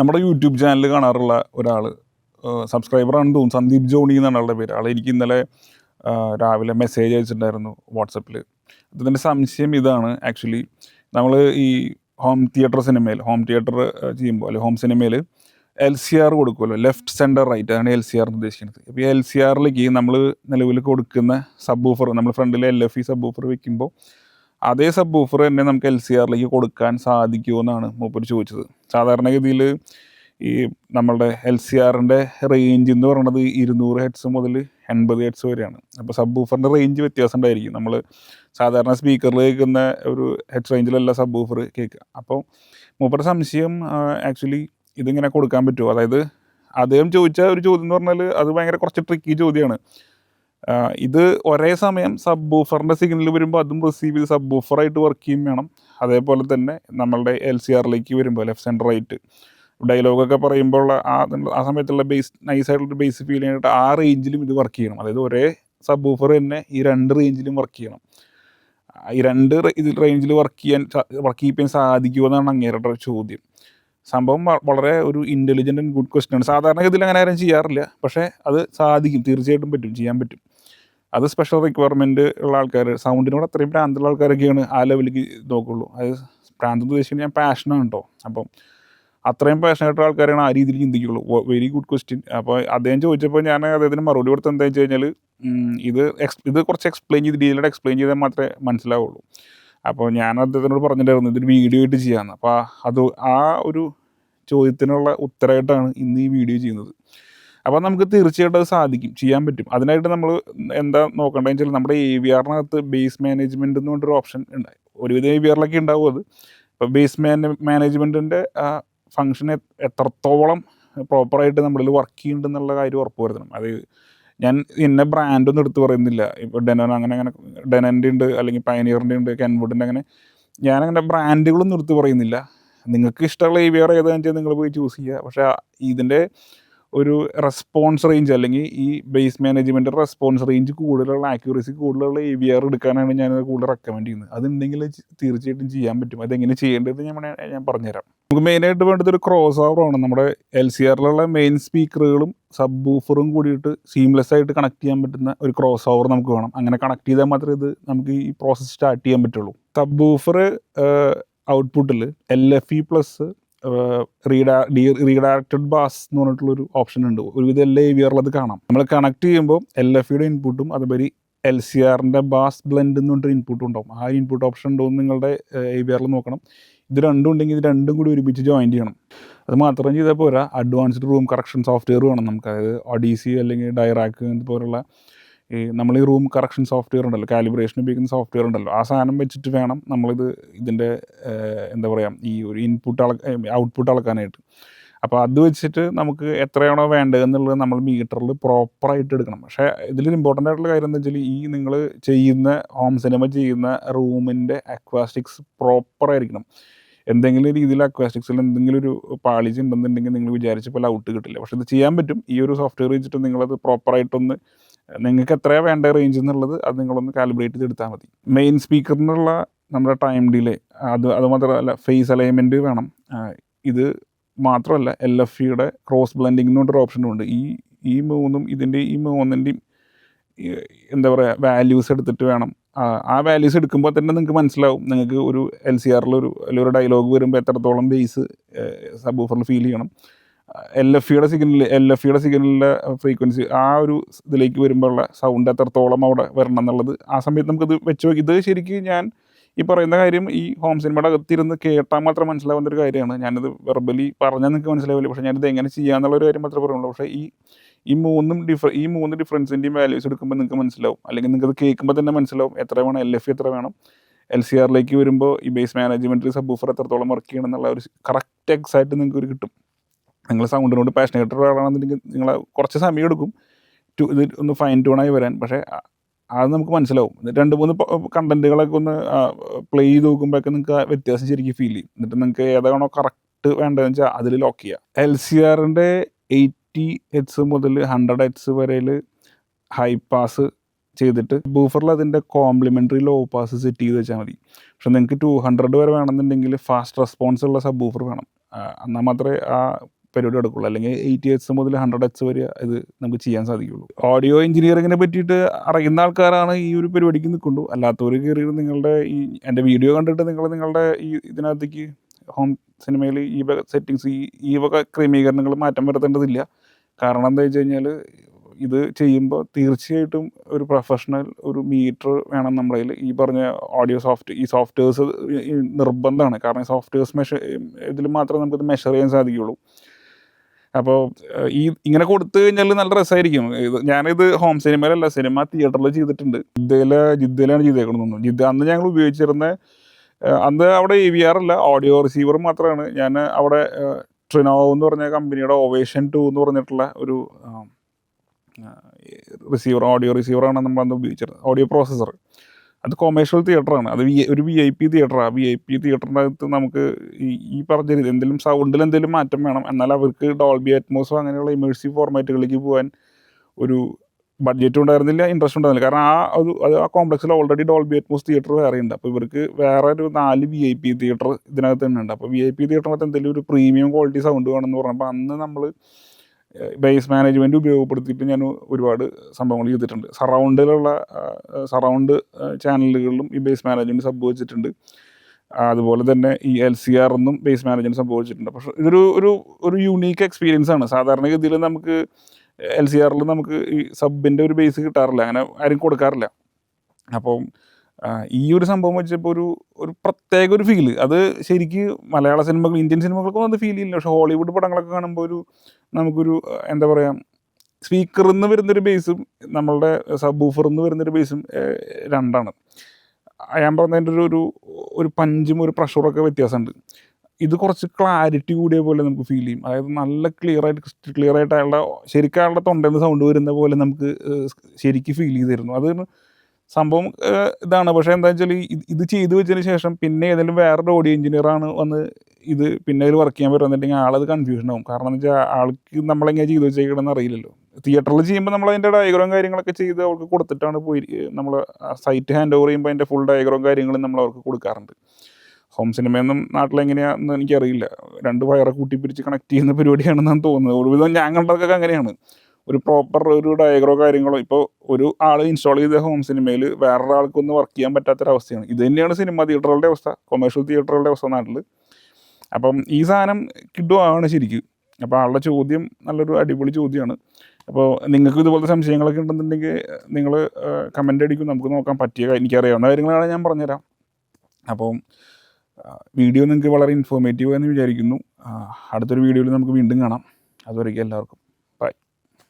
നമ്മുടെ YouTube channel കാണാറുള്ള ഒരാൾ സബ്സ്ക്രൈബറാണെന്ന് തോന്നുന്നു. സന്ദീപ് ജോണി എന്നാണ് ആളുടെ പേര്. ആൾ എനിക്ക് ഇന്നലെ രാവിലെ മെസ്സേജ് അയച്ചിട്ടുണ്ടായിരുന്നു വാട്സപ്പിൽ അതിന്റെ സംശയം ഇതാണ്. ആക്ച്വലി നമ്മൾ ഈ ഹോം തിയേറ്റർ സിനിമയിൽ ഹോം തിയേറ്റർ ചെയ്യുമ്പോൾ അല്ലെങ്കിൽ ഹോം സിനിമയിൽ എൽ സി ആർ കൊടുക്കുമല്ലോ ലെഫ്റ്റ് സെന്റർ റൈറ്റ് ആണ് എൽ സി ആർ ഉദ്ദേശിക്കുന്നത് ഇപ്പോൾ എൽ സി ആറിലേക്ക് നമ്മൾ നിലവിൽ കൊടുക്കുന്ന സബ് ഊഫർ നമ്മൾ ഫ്രണ്ടിൽ L F E subwoofer വെക്കുമ്പോൾ അതേ സബ് ഓഫർ തന്നെ നമുക്ക് എൽ സി ആറിലേക്ക് കൊടുക്കാൻ സാധിക്കുമോ എന്നാണ് മൂപ്പർ ചോദിച്ചത്. സാധാരണഗതിയിൽ ഈ നമ്മളുടെ എൽ സി ആറിന്റെ റേഞ്ച് എന്ന് പറയുന്നത് ഇരുന്നൂറ് ഹെഡ്സ് മുതൽ എൺപത് ഹെഡ്സ് വരെയാണ്. അപ്പോൾ സബ് ഓഫറിന്റെ റേഞ്ച് വ്യത്യാസം ഉണ്ടായിരിക്കും. നമ്മൾ സാധാരണ സ്പീക്കറിൽ കേൾക്കുന്ന ഒരു ഹെഡ് റേഞ്ചിലല്ല സബ് ഓഫർ കേൾക്കുക. അപ്പോൾ മൂപ്പരുടെ സംശയം ആക്ച്വലി ഇതിങ്ങനെ കൊടുക്കാൻ പറ്റുമോ? അതായത് അദ്ദേഹം ചോദിച്ച ഒരു ചോദ്യം എന്ന് പറഞ്ഞാൽ അത് ഭയങ്കര കുറച്ച് ട്രിക്കി ചോദ്യമാണ്. ഇത് ഒരേ സമയം സബ് ബൂഫറിന്റെ സിഗ്നൽ വരുമ്പോൾ അതും റിസീവ് ചെയ്ത് സബ് ബൂഫറായിട്ട് വർക്ക് ചെയ്യും വേണം. അതേപോലെ തന്നെ നമ്മളുടെ എൽ സി ആറിലേക്ക് വരുമ്പോൾ ലെഫ്റ്റ് സെന്റർ റൈറ്റ് ഡയലോഗൊക്കെ പറയുമ്പോള്ള ആ ആ സമയത്തുള്ള ബേസ് നൈസായിട്ടുള്ള ബേസ് ഫീൽ ചെയ്യാനായിട്ട് ആ റേഞ്ചിലും ഇത് വർക്ക് ചെയ്യണം. അതായത് ഒരേ സബ് ബൂഫർ തന്നെ ഈ രണ്ട് റേഞ്ചിലും വർക്ക് ചെയ്യണം. ഈ രണ്ട് ഇതിൽ റേഞ്ചിൽ വർക്ക് ചെയ്യാൻ വർക്ക് ചെയ്യാൻ സാധിക്കുമോ എന്നാണ് അങ്ങേരുടെ ചോദ്യം. സംഭവം വളരെ ഒരു ഇന്റലിജന്റ് ആൻഡ് ഗുഡ് ക്വസ്റ്റ്യൻ ആണ്. സാധാരണഗതിയിൽ അങ്ങനെ ആരും ചെയ്യാറില്ല. പക്ഷേ അത് സാധിക്കും. തീർച്ചയായിട്ടും പറ്റും. ചെയ്യാൻ പറ്റും. അത് സ്പെഷ്യൽ റിക്വയർമെന്റ് ഉള്ള ആൾക്കാർ സൗണ്ടിനോട് അത്രയും പ്രാന്തുള്ള ആൾക്കാരൊക്കെയാണ് ആ ലെവലിലേക്ക് നോക്കുള്ളൂ. അത് പ്രാന്ത് ഉദ്ദേശിക്കുന്നത് ഞാൻ പാഷനാണ് കേട്ടോ അപ്പം അത്രയും പാഷനായിട്ടുള്ള ആൾക്കാരാണ് ആ രീതിയിൽ ചിന്തിക്കുള്ളൂ. വെരി ഗുഡ് ക്വസ്റ്റ്യൻ അപ്പോൾ അദ്ദേഹം ചോദിച്ചപ്പോൾ ഞാൻ അദ്ദേഹത്തിന് മറുപടി കൊടുത്തത് എന്താ വെച്ച് കഴിഞ്ഞാൽ ഇത് എക്സ് ഇത് കുറച്ച് എക്സ്പ്ലെയിൻ ചെയ്ത് ഡീലായിട്ട് എക്സ്പ്ലെയിൻ ചെയ്താൽ മാത്രമേ മനസ്സിലാവുള്ളൂ. അപ്പോൾ ഞാൻ അദ്ദേഹത്തിനോട് പറഞ്ഞിട്ടുണ്ടായിരുന്നു ഇതൊരു വീഡിയോ ആയിട്ട് ചെയ്യാമെന്ന് അപ്പോൾ അത് ആ ഒരു ചോദ്യത്തിനുള്ള ഉത്തരമായിട്ടാണ് ഇന്ന് ഈ വീഡിയോ ചെയ്യുന്നത്. അപ്പോൾ നമുക്ക് തീർച്ചയായിട്ടും അത് സാധിക്കും ചെയ്യാൻ പറ്റും. അതിനായിട്ട് നമ്മൾ എന്താ നോക്കേണ്ടതെന്ന് വെച്ചാൽ നമ്മുടെ എ വി ആറിനകത്ത് ബേസ് മാനേജ്മെന്റ് എന്ന് പറഞ്ഞൊരു ഓപ്ഷൻ ഉണ്ട് ഒരുവിധം എ വി ആറിലൊക്കെ ഉണ്ടാവും അത്. അപ്പോൾ ബേസ് മാന മാനേജ്മെന്റിന്റെ ഫങ്ഷൻ എത്രത്തോളം പ്രോപ്പറായിട്ട് നമ്മളിൽ വർക്ക് ചെയ്യുന്നുണ്ട് എന്നുള്ള കാര്യം ഉറപ്പ് വരുത്തണം. അത് ഞാൻ ഇന്ന ബ്രാൻഡൊന്നും എടുത്ത് പറയുന്നില്ല. ഇപ്പോൾ ഡെനോൻ അങ്ങനെ അങ്ങനെ ഡെനന്റെ ഉണ്ട് അല്ലെങ്കിൽ പയനിയറിന്റെ ഉണ്ട് കെൻവുഡിന്റെ അങ്ങനെ. ഞാനങ്ങനെ ബ്രാൻഡുകളൊന്നും എടുത്ത് പറയുന്നില്ല. നിങ്ങൾക്ക് ഇഷ്ടമുള്ള ഈ വി ഏതാണെന്ന് വെച്ചാൽ നിങ്ങൾ പോയി ചൂസ് ചെയ്യുക. പക്ഷേ ഇതിന്റെ ഒരു റെസ്പോൺസ് റേഞ്ച് അല്ലെങ്കിൽ ഈ ബേസ് മാനേജ്മെന്റ് റെസ്പോൺസ് റേഞ്ച് കൂടുതലുള്ള ആക്യുറസി കൂടുതലുള്ള എ വി ആർ എടുക്കാനാണ് ഞാൻ കൂടുതൽ റെക്കമെൻഡ് ചെയ്യുന്നത്. അതുണ്ടെങ്കിൽ തീർച്ചയായിട്ടും ചെയ്യാൻ പറ്റും. അതെങ്ങനെ ചെയ്യേണ്ടത് ഞാൻ ഞാൻ പറഞ്ഞുതരാം. നമുക്ക് മെയിനായിട്ട് വേണ്ടത് ഒരു ക്രോസ് ഓവറാണ് നമ്മുടെ എൽ സി ആറിലുള്ള മെയിൻ സ്പീക്കറുകളും സബ് ബൂഫറും കൂടിയിട്ട് സീംലെസ് ആയിട്ട് കണക്ട് ചെയ്യാൻ പറ്റുന്ന ഒരു ക്രോസ് ഓവർ നമുക്ക് വേണം. അങ്ങനെ കണക്ട് ചെയ്താൽ മാത്രമേ ഇത് നമുക്ക് ഈ പ്രോസസ്സ് സ്റ്റാർട്ട് ചെയ്യാൻ പറ്റുള്ളൂ. സബ് ബൂഫർ ഔട്ട്പുട്ടിൽ എൽ എഫ് ഇ പ്ലസ് റീഡാ ഡി റീഡയറക്റ്റഡ് ബാസ് എന്ന് പറഞ്ഞിട്ടുള്ളൊരു ഓപ്ഷൻ ഉണ്ട്. ഒരുവിധം എല്ലാ എ വി ആറിലത് കാണാം. നമ്മൾ കണക്ട് ചെയ്യുമ്പോൾ എൽ എഫ് ഇയുടെ ഇൻപുട്ടും അതുപോലെ എൽ സി ആറിന്റെ ബാസ് ബ്ലെൻഡ് എന്ന് പറഞ്ഞിട്ട് ഇൻപുട്ട് ഉണ്ടാവും. ആ ഇൻപുട്ട് ഓപ്ഷൻ ഉണ്ടോ നിങ്ങളുടെ എ ആറിൽ നോക്കണം. ഇത് രണ്ടും ഉണ്ടെങ്കിൽ ഇത് രണ്ടും കൂടി ഒരുമിച്ച് ജോയിൻ ചെയ്യണം. അത് മാത്രം ചെയ്താൽ പോരാ അഡ്വാൻസ്ഡ് റൂം കറക്ഷൻ സോഫ്റ്റ്വെയർ വേണം നമുക്ക്. അതായത് ഒഡീസി അല്ലെങ്കിൽ ഡയറാക്ക് പോലുള്ള ഈ നമ്മൾ ഈ റൂം കറക്ഷൻ സോഫ്റ്റ്വെയർ ഉണ്ടല്ലോ കാലിബ്രേഷൻ ഉപയോഗിക്കുന്ന സോഫ്റ്റ്വെയർ ഉണ്ടല്ലോ ആ സാധനം വെച്ചിട്ട് വേണം നമ്മളിത് ഇതിന്റെ എന്താ പറയുക ഈ ഒരു ഇൻപുട്ട് അള ഔട്ട്പുട്ട് അളക്കാനായിട്ട്. അപ്പോൾ അത് വെച്ചിട്ട് നമുക്ക് എത്രയാണോ വേണ്ടത് എന്നുള്ളത് നമ്മൾ മീറ്ററിൽ പ്രോപ്പറായിട്ട് എടുക്കണം. പക്ഷേ ഇതിൽ ഇമ്പോർട്ടന്റ് ആയിട്ടുള്ള കാര്യം എന്താ വെച്ചാൽ ഈ നിങ്ങൾ ചെയ്യുന്ന ഹോം സിനിമ ചെയ്യുന്ന റൂമിന്റെ അക്വാസ്റ്റിക്സ് പ്രോപ്പറായിരിക്കണം എന്തെങ്കിലും രീതിയിൽ അക്വാസ്റ്റിക്സിൽ എന്തെങ്കിലും ഒരു പാളിച്ച് ഉണ്ടെന്നുണ്ടെങ്കിൽ നിങ്ങൾ വിചാരിച്ച പോലെ ഔട്ട് കിട്ടില്ല. പക്ഷേ ഇത് ചെയ്യാൻ പറ്റും. ഈ ഒരു സോഫ്റ്റ്വെയർ വെച്ചിട്ട് നിങ്ങളത് പ്രോപ്പറായിട്ടൊന്ന് നിങ്ങൾക്ക് എത്രയാണ് വേണ്ട റേഞ്ച് എന്നുള്ളത് അത് നിങ്ങളൊന്ന് കാലിബ്രേറ്റ് ചെയ്തെടുത്താൽ മതി. മെയിൻ സ്പീക്കറിനുള്ള നമ്മുടെ ടൈം ഡിലേ അത് അത് മാത്രമല്ല ഫേസ് അലൈൻമെന്റ് വേണം. ഇത് മാത്രമല്ല എൽ എഫ് ഇയുടെ ക്രോസ് ബ്ലെൻഡിംഗ് എന്ന് പറഞ്ഞൊരു ഓപ്ഷനും ഉണ്ട്. ഈ ഈ മൂന്നും ഇതിന്റെ ഈ മൂന്നിന്റെയും എന്താ പറയുക വാല്യൂസ് എടുത്തിട്ട് വേണം. ആ, വാല്യൂസ് എടുക്കുമ്പോൾ തന്നെ നിങ്ങൾക്ക് മനസ്സിലാവും. നിങ്ങൾക്ക് ഒരു എൽ സി ആറിലൊരു ഒരു ഡയലോഗ് വരുമ്പോൾ എത്രത്തോളം ബേസ് സബ് ഓഫറിൽ ഫീൽ ചെയ്യണം. എൽ എഫ് ഇയുടെ സിഗ്നൽ എൽ എഫ് ഇയുടെ സിഗ്നലിന്റെ ഫ്രീക്വൻസി ആ ഒരു ഇതിലേക്ക് വരുമ്പോഴുള്ള സൗണ്ട് എത്രത്തോളം അവിടെ വരണം എന്നുള്ളത് ആ സമയത്ത് നമുക്കിത് വെച്ച് നോക്കി. ഇത് ശരിക്കും ഞാൻ ഈ പറയുന്ന കാര്യം ഈ ഹോം സിനിമയുടെ അകത്തിരുന്ന് കേട്ടാൽ മാത്രം മനസ്സിലാവുന്ന ഒരു കാര്യമാണ്. ഞാനിത് വെർബലി പറഞ്ഞാൽ നിങ്ങൾക്ക് മനസ്സിലാവില്ല. പക്ഷേ ഞാനിത് എങ്ങനെ ചെയ്യാന്നുള്ള ഒരു കാര്യം മാത്രമേ പറയുള്ളൂ. പക്ഷേ ഈ ഈ മൂന്നും ഡിഫ ഈ മൂന്ന് ഡിഫറൻസിന്റെയും വാല്യൂസ് എടുക്കുമ്പോൾ നിങ്ങൾക്ക് മനസ്സിലാവും. അല്ലെങ്കിൽ നിങ്ങൾക്ക് അത് കേൾക്കുമ്പോൾ തന്നെ മനസ്സിലാവും എത്ര വേണം എൽ എഫ് എത്ര വേണം. എൽ സി ആറിലേക്ക് വരുമ്പോൾ ഈ ബേസ് മാനേജ്മെന്റിൽ സബ് ബൂഫർ എത്രത്തോളം വർക്ക് ചെയ്യണം എന്നുള്ള ഒരു കറക്റ്റ് എക്സാക്റ്റ് നിങ്ങൾക്ക് ഒരു കിട്ടും. നിങ്ങൾ സൗണ്ടിനോട് പാഷനേറ്റ് ഒരാളാണെന്നുണ്ടെങ്കിൽ നിങ്ങൾ കുറച്ച് സമയം എടുക്കും. ടു ഇത് ഒന്ന് ഫൈൻ ട്യൂണായി വരാൻ. പക്ഷേ അത് നമുക്ക് മനസ്സിലാവും. രണ്ട് മൂന്ന് കണ്ടന്റുകളൊക്കെ ഒന്ന് പ്ലേ ചെയ്ത് നോക്കുമ്പോഴൊക്കെ നിങ്ങൾക്ക് ആ വ്യത്യാസം ശരിക്കും ഫീൽ ചെയ്യും. എന്നിട്ട് നിങ്ങൾക്ക് ഏതാണോ കറക്റ്റ് വേണ്ടതെന്ന് വെച്ചാൽ അതിൽ ലോക്ക് ചെയ്യുക എൽ സി ആറിന്റെ എയ്റ്റി ഹെഡ്സ് മുതൽ ഹൺഡ്രഡ് ഹെഡ്സ് വരെയിൽ ഹൈ പാസ് ചെയ്തിട്ട് ബൂഫറിൽ അതിന്റെ കോംപ്ലിമെന്ററി ലോ പാസ് സെറ്റ് ചെയ്ത് വെച്ചാൽ മതി. പക്ഷെ നിങ്ങൾക്ക് ടു ഹൺഡ്രഡ് വരെ വേണമെന്നുണ്ടെങ്കിൽ ഫാസ്റ്റ് റെസ്പോൺസ് ഉള്ള സബ് ബൂഫർ വേണം എന്നാൽ മാത്രമേ ആ പരിപാടി നടക്കുള്ളൂ. അല്ലെങ്കിൽ എയ്റ്റി എച്ച് മുതൽ ഹൺഡ്രഡ് എച്ച് വരെ ഇത് നമുക്ക് ചെയ്യാൻ സാധിക്കുള്ളൂ. ഓഡിയോ എഞ്ചിനീയറിങ്ങിനെ പറ്റിയിട്ട് അറിയുന്ന ആൾക്കാരാണ് ഈ ഒരു പരിപാടിക്ക് നിൽക്കുള്ളൂ അല്ലാത്തവർ കയറി നിങ്ങളുടെ ഈ എന്റെ വീഡിയോ കണ്ടിട്ട് നിങ്ങൾ നിങ്ങളുടെ ഈ ഇതിനകത്തേക്ക് ഹോം സിനിമയിൽ ഈ വക സെറ്റിങ്സ് ഈ ഈ വക ക്രമീകരണങ്ങൾ മാറ്റം വരുത്തേണ്ടതില്ല. കാരണം എന്താ വെച്ച് കഴിഞ്ഞാൽ ഇത് ചെയ്യുമ്പോൾ തീർച്ചയായിട്ടും ഒരു പ്രൊഫഷണൽ ഒരു മീറ്റർ വേണം നമ്മുടെ കയ്യിൽ. ഈ പറഞ്ഞ ഓഡിയോ സോഫ്റ്റ് ഈ സോഫ്റ്റ്വെയർസ് നിർബന്ധമാണ്. കാരണം സോഫ്റ്റ്വെയർസ് മെഷർ ഇതിൽ മാത്രമേ നമുക്കിത് മെഷർ ചെയ്യാൻ സാധിക്കുള്ളൂ. അപ്പോൾ ഈ ഇങ്ങനെ കൊടുത്തു കഴിഞ്ഞാൽ നല്ല രസമായിരിക്കും ഇത് ഞാനിത് ഹോം സിനിമയിലല്ല സിനിമ തിയേറ്ററിൽ ചെയ്തിട്ടുണ്ട്. ജിദ്ദയിലെ ജിദ്ദയിലാണ് ചെയ്തേക്കണമെന്ന് തോന്നുന്നു. ജിദ്ദ അന്ന് ഞങ്ങൾ ഉപയോഗിച്ചിരുന്ന അന്ന് അവിടെ എ വി ആർ അല്ല ഓഡിയോ റിസീവർ മാത്രമാണ് ഞാൻ അവിടെ ട്രിനോവോ എന്ന് പറഞ്ഞ കമ്പനിയുടെ ഓവേഷൻ ടു എന്ന് പറഞ്ഞിട്ടുള്ള ഒരു റിസീവർ ഓഡിയോ റിസീവറാണ് നമ്മൾ അന്ന് ഉപയോഗിച്ചിരുന്നത്. ഓഡിയോ പ്രോസസ്സർ അത് കൊമേഴ്ഷ്യൽ തിയേറ്ററാണ് അത് ഒരു വി ഐ പി തിയേറ്ററാണ് വി ഐ പി തിയേറ്ററിന്റെ അകത്ത് നമുക്ക് ഈ ഈ പറഞ്ഞ രീതി എന്തെങ്കിലും സൗണ്ടിൽ എന്തെങ്കിലും മാറ്റം വേണം. എന്നാൽ അവർക്ക് ഡോൾബി അറ്റ്മോസോ അങ്ങനെയുള്ള ഇമേഴ്സീവ് ഫോർമാറ്റുകളിലേക്ക് പോകാൻ ഒരു ബഡ്ജറ്റ് ഉണ്ടായിരുന്നില്ല ഇൻട്രസ്റ്റ് ഉണ്ടായിരുന്നില്ല. കാരണം ആ ഒരു അത് ആ കോംപ്ലക്സിൽ ഓൾറെഡി ഡോൾബി അറ്റ്മോസ് തിയേറ്റർ വേറെ ഉണ്ട്. അപ്പോൾ ഇവർക്ക് വേറെ ഒരു നാല് വി ഐ പി തിയേറ്റർ ഇതിനകത്ത് തന്നെ ഉണ്ട്. അപ്പോൾ വി ഐ പി തിയേറ്ററിനകത്ത് എന്തെങ്കിലും ഒരു പ്രീമിയം ക്വാളിറ്റി സൗണ്ട് വേണമെന്ന് പറഞ്ഞപ്പോൾ അന്ന് നമ്മൾ ബേസ് മാനേജ്മെന്റ് ഉപയോഗപ്പെടുത്തിയിട്ട് ഞാൻ ഒരുപാട് സംഭവങ്ങൾ ചെയ്തിട്ടുണ്ട്. സറൗണ്ടിലുള്ള സറൗണ്ട് ചാനലുകളിലും ഈ ബേസ് മാനേജ്മെന്റ് സംഭവിച്ചിട്ടുണ്ട്. അതുപോലെ തന്നെ ഈ എൽ സി ആർ എന്നും ബേസ് മാനേജ്മെന്റ് സംഭവിച്ചിട്ടുണ്ട്. പക്ഷേ ഇതൊരു ഒരു ഒരു യൂണീക്ക് എക്സ്പീരിയൻസ് ആണ്. സാധാരണഗതിയിൽ നമുക്ക് എൽ സി ആറിൽ നമുക്ക് ഈ സബിന്റെ ഒരു ബേസ് കിട്ടാറില്ല. അങ്ങനെ ആരും കൊടുക്കാറില്ല. അപ്പം ഈ ഒരു സംഭവം വെച്ചപ്പോൾ ഒരു ഒരു പ്രത്യേക ഒരു ഫീൽ അത് ശരിക്ക് മലയാള സിനിമകൾ ഇന്ത്യൻ സിനിമകൾക്കൊന്നും അത് ഫീൽ ചെയ്യില്ല പക്ഷേ ഹോളിവുഡ് പടങ്ങളൊക്കെ കാണുമ്പോൾ ഒരു നമുക്കൊരു എന്താ പറയുക സ്പീക്കറിൽ നിന്ന് വരുന്നൊരു ബേസും നമ്മളുടെ സബ് ബൂഫറിൽ നിന്ന് വരുന്നൊരു ബേസും രണ്ടാണ്. ഞാൻ പറഞ്ഞതിന്റെ ഒരു ഒരു ഒരു പഞ്ചും ഒരു പ്രഷറൊക്കെ വ്യത്യാസമുണ്ട്. ഇത് കുറച്ച് ക്ലാരിറ്റി കൂടിയ പോലെ നമുക്ക് ഫീൽ ചെയ്യും. അതായത് നല്ല ക്ലിയർ ആയിട്ട് ക്രിസ്റ്റൽ ക്ലിയർ ആയിട്ട് അയാളുടെ ശരിക്കും അയാളുടെ തൊണ്ടയിൽ നിന്ന് സൗണ്ട് വരുന്ന പോലെ നമുക്ക് ശരിക്കും ഫീൽ ചെയ്തിരുന്നു. അത് സംഭവം ഇതാണ്. പക്ഷേ എന്താ വെച്ചാൽ ഇത് ചെയ്തു വെച്ചതിന് ശേഷം പിന്നെ ഏതെങ്കിലും വേറൊരു ഓഡിയോ എഞ്ചിനീയറാണ് വന്ന് ഇത് പിന്നെ അതിൽ വർക്ക് ചെയ്യാൻ പറ്റുമെന്നുണ്ടെങ്കിൽ ആളത് കൺഫ്യൂഷൻ ആവും. കാരണം എന്ന് വെച്ചാൽ ആൾക്ക് നമ്മളെങ്ങനെ ചെയ്തു വെച്ചേക്കണമെന്ന് അറിയില്ലല്ലോ. തിയേറ്ററിൽ ചെയ്യുമ്പോൾ നമ്മൾ അതിന്റെ ഡയഗ്രോം കാര്യങ്ങളൊക്കെ ചെയ്ത് അവർക്ക് കൊടുത്തിട്ടാണ് പോയി നമ്മൾ സൈറ്റ് ഹാൻഡ് ഓവർ ചെയ്യുമ്പോൾ അതിന്റെ ഫുൾ ഡയഗ്രോം കാര്യങ്ങളും നമ്മൾ അവർക്ക് കൊടുക്കാറുണ്ട്. ഹോം സിനിമയൊന്നും നാട്ടിലെങ്ങനെയാണെന്ന് എനിക്കറിയില്ല. രണ്ട് വയറെ കൂട്ടിപ്പിടിച്ച് കണക്ട് ചെയ്യുന്ന പരിപാടിയാണെന്നാണ് തോന്നുന്നത്. ഒരുവിധം ഞാൻ കണ്ടതൊക്കെ അങ്ങനെയാണ്. ഒരു പ്രോപ്പർ ഒരു ഡയഗ്രോ കാര്യങ്ങളോ ഇപ്പോൾ ഒരു ആൾ ഇൻസ്റ്റാൾ ചെയ്ത ഹോം സിനിമയിൽ വേറൊരാൾക്കൊന്നും വർക്ക് ചെയ്യാൻ പറ്റാത്തൊരവസ്ഥയാണ്. ഇത് തന്നെയാണ് സിനിമ തിയേറ്ററുകളുടെ അവസ്ഥ. കൊമേഴ്ഷ്യൽ തിയേറ്ററുകളുടെ അവസ്ഥ നാട്ടിൽ അപ്പം ഈ സാധനം കിട്ടുവാണ് ശരിക്കും. അപ്പോൾ ആളുടെ ചോദ്യം നല്ലൊരു അടിപൊളി ചോദ്യമാണ് അപ്പോൾ നിങ്ങൾക്ക് ഇതുപോലത്തെ സംശയങ്ങളൊക്കെ ഉണ്ടെന്നുണ്ടെങ്കിൽ നിങ്ങൾ കമന്റ് അടിക്കും. നമുക്ക് നോക്കാൻ പറ്റിയ എനിക്കറിയാവുന്ന കാര്യങ്ങളാണ് ഞാൻ പറഞ്ഞുതരാം. അപ്പം വീഡിയോ നിങ്ങൾക്ക് വളരെ ഇൻഫോർമേറ്റീവ് എന്ന് വിചാരിക്കുന്നു. അടുത്തൊരു വീഡിയോയിൽ നമുക്ക് വീണ്ടും കാണാം. അതുവരേക്കും എല്ലാവർക്കും.